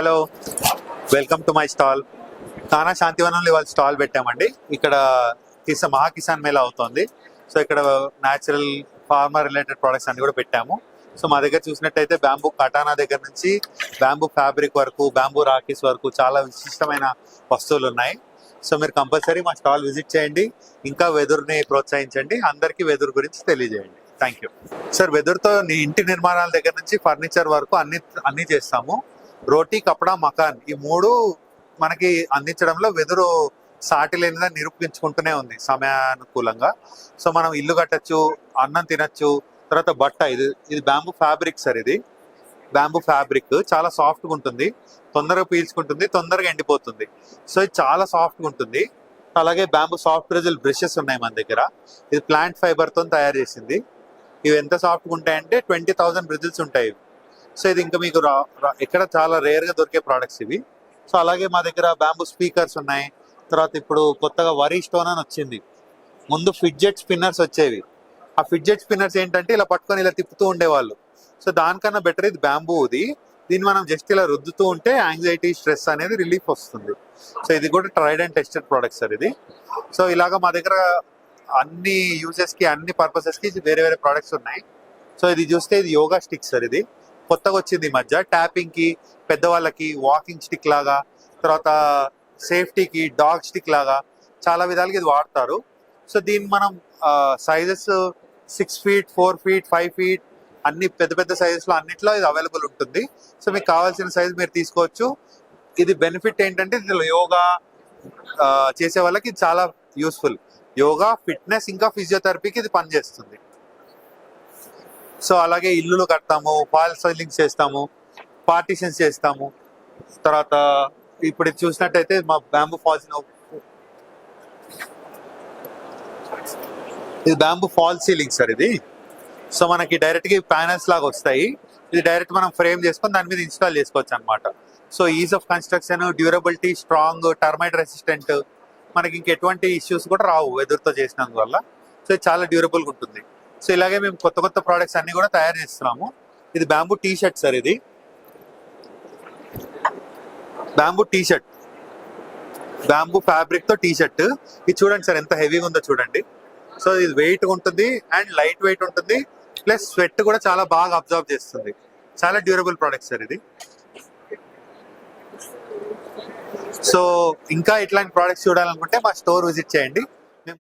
Hello welcome to my stall కానా శాంతివనంలో ఇవాళ స్టాల్ పెట్టామండి. ఇక్కడ కిసా మహా కిసాన్ మేళా అవుతుంది. సో ఇక్కడ న్యాచురల్ ఫార్మర్ రిలేటెడ్ ప్రొడక్ట్స్ అన్ని కూడా పెట్టాము. సో మా దగ్గర చూసినట్టయితే బ్యాంబూ కటానా దగ్గర నుంచి బ్యాంబూ ఫ్యాబ్రిక్ వరకు బ్యాంబూ రాకీస్ వరకు చాలా విశిష్టమైన వస్తువులు ఉన్నాయి సో మీరు కంపల్సరీ మా స్టాల్ విజిట్ చేయండి. ఇంకా వెదురుని ప్రోత్సహించండి. అందరికీ వెదురు గురించి తెలియజేయండి. థ్యాంక్ యూ సార్ వెదురుతో ఇంటి నిర్మాణాల దగ్గర నుంచి ఫర్నిచర్ వరకు అన్ని అన్ని చేస్తాము. రోటీ కపడా మకాన్ ఈ మూడు మనకి అందించడంలో వెదురు సాటి లేనిదా నిరూపించుకుంటూనే ఉంది సమయానుకూలంగా. సో మనం ఇల్లు కట్టచ్చు అన్నం తినచ్చు తర్వాత బట్ట ఇది ఇది బ్యాంబూ ఫ్యాబ్రిక్ సార్ ఇది. బ్యాంబూ ఫ్యాబ్రిక్ చాలా సాఫ్ట్గా ఉంటుంది. తొందరగా పీల్చుకుంటుంది తొందరగా ఎండిపోతుంది. సో ఇది చాలా సాఫ్ట్గా ఉంటుంది. అలాగే బ్యాంబూ సాఫ్ట్ రిజల్ బ్రషెస్ ఉన్నాయి మన దగ్గర. ఇది ప్లాంట్ ఫైబర్తో తయారు చేసింది. ఇవి ఎంత సాఫ్ట్గా ఉంటాయంటే ట్వంటీ థౌసండ్ బ్రిజిల్స్ ఉంటాయి. ఇవి. సో ఇది ఇంకా మీకు ఇక్కడ చాలా రేర్గా దొరికే ప్రోడక్ట్స్ ఇవి. సో అలాగే మా దగ్గర బ్యాంబూ స్పీకర్స్ ఉన్నాయి. తర్వాత ఇప్పుడు కొత్తగా వరీ స్టోన్ అని వచ్చింది. ముందు ఫిడ్జెట్ స్పిన్నర్స్ వచ్చేవి. ఆ ఫిడ్జెట్ స్పిన్నర్స్ ఏంటంటే ఇలా పట్టుకొని ఇలా తిప్పుతూ ఉండేవాళ్ళు. సో దానికన్నా బెటర్ ఇది బ్యాంబూది దీన్ని మనం జస్ట్ ఇలా రుద్దుతూ ఉంటే యాంగ్జైటీ స్ట్రెస్ అనేది రిలీఫ్ వస్తుంది. సో ఇది కూడా tried and tested product sir ఇది. సో ఇలాగా మా దగ్గర అన్ని యూజెస్కి అన్ని పర్పసెస్కి వేరే వేరే ప్రోడక్ట్స్ ఉన్నాయి. సో ఇది చూస్తే ఇది యోగా స్టిక్ సార్ ఇది. కొత్తగా వచ్చింది ఈ మధ్య. ట్యాపింగ్కి పెద్దవాళ్ళకి వాకింగ్ స్టిక్ లాగా తర్వాత సేఫ్టీకి డాగ్ స్టిక్ లాగా చాలా విధాలుగా ఇది వాడతారు. సో దీన్ని మనం sizes six feet four feet five feet అన్ని పెద్ద పెద్ద సైజెస్లో అన్నిట్లో ఇది అవైలబుల్ ఉంటుంది. సో మీకు కావాల్సిన సైజ్ మీరు తీసుకోవచ్చు. ఇది బెనిఫిట్ ఏంటంటే ఇందులో యోగా చేసే వాళ్ళకి ఇది చాలా యూస్ఫుల్ యోగా ఫిట్నెస్ ఇంకా ఫిజియోథెరపీకి ఇది పనిచేస్తుంది. సో అలాగే ఇల్లులు కడతాము ఫాల్ సీలింగ్స్ చేస్తాము పార్టీషన్స్ చేస్తాము. తర్వాత ఇప్పుడు చూసినట్టయితే మా బ్యాంబూ ఫాల్స్ ఇది బ్యాంబూ ఫాల్ సీలింగ్ సార్ ఇది. సో మనకి డైరెక్ట్గా ప్యానల్స్ లాగా వస్తాయి. ఇది డైరెక్ట్ మనం ఫ్రేమ్ చేసుకొని దాని మీద ఇన్స్టాల్ చేసుకోవచ్చు అనమాట so ease of construction durability strong termite resistant మనకి ఇంక ఎటువంటి ఇష్యూస్ కూడా రావు వెదురుతో చేసినందువల్ల. సో చాలా డ్యూరబుల్గా ఉంటుంది. సో ఇలాగే మేము కొత్త కొత్త ప్రోడక్ట్స్ అన్ని కూడా తయారు చేస్తున్నాము. ఇది బ్యాంబూ టీ షర్ట్ సార్ ఇది. బ్యాంబూ టీ షర్ట్ బ్యాంబూ ఫ్యాబ్రిక్తో టీ షర్ట్ ఇది చూడండి సార్ ఎంత హెవీగా ఉందో చూడండి. సో ఇది వెయిట్ ఉంటుంది అండ్ లైట్ వెయిట్ ఉంటుంది. ప్లస్ స్వెట్ కూడా చాలా బాగా అబ్జర్వ్ చేస్తుంది. చాలా డ్యూరబుల్ ప్రోడక్ట్ సార్ ఇది. సో ఇంకా ఇట్లాంటి ప్రోడక్ట్స్ చూడాలనుకుంటే మా స్టోర్ విజిట్ చేయండి. మేము